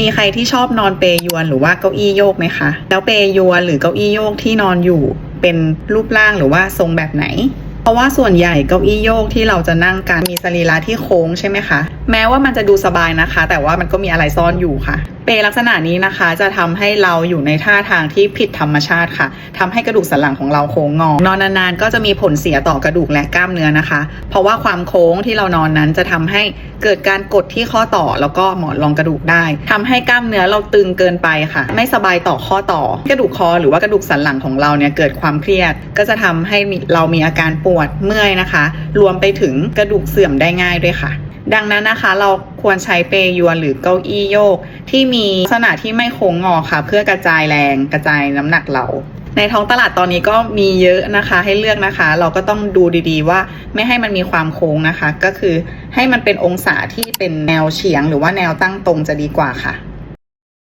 มีใครที่ชอบนอนเปยวนหรือว่าเก้าอี้โยกไหมคะ แล้วเปยวนหรือเก้าอี้โยกที่นอนอยู่เป็นรูปร่างหรือว่าทรงแบบไหน เพราะว่าส่วนใหญ่เก้าอี้โยกที่เราจะนั่งกันมีสรีระที่โค้งใช่ไหมคะ แม้ว่ามันจะดูสบายนะคะ แต่ว่ามันก็มีอะไรซ่อนอยู่ค่ะเปลลักษณะนี้นะคะจะทำให้เราอยู่ในท่าทางที่ผิดธรรมชาติค่ะทำให้กระดูกสันหลังของเราโค้งงอนอนนานๆก็จะมีผลเสียต่อกระดูกและกล้ามเนื้อนะคะ เพราะว่าความโค้งที่เรานอนนั้นจะทำให้เกิดการกดที่ข้อต่อแล้วก็หมอนรองกระดูกได้ทำให้กล้ามเนื้อเราตึงเกินไปค่ะ ไม่สบายต่อข้อต่อ กระดูกคอหรือว่ากระดูกสันหลังของเราเนี่ยเกิดความเครียด ก็จะทำให้เรามีอาการปวดเมื่อยนะคะ รวมไปถึงกระดูกเสื่อมได้ง่ายด้วยค่ะ ดังนั้นนะคะเราควรใช้เปยวนหรือเก้าอี้โยก ที่มีลักษณะที่ไม่โค้งงอค่ะ เพื่อกระจายแรงกระจายน้ำหนักเรา ในท้องตลาดตอนนี้ก็มีเยอะนะคะให้เลือกนะคะ เราก็ต้องดูดีๆว่าไม่ให้มันมีความโค้งนะคะ ก็คือให้มันเป็นองศาที่เป็นแนวเฉียง หรือว่าแนวตั้งตรงจะดีกว่าค่ะ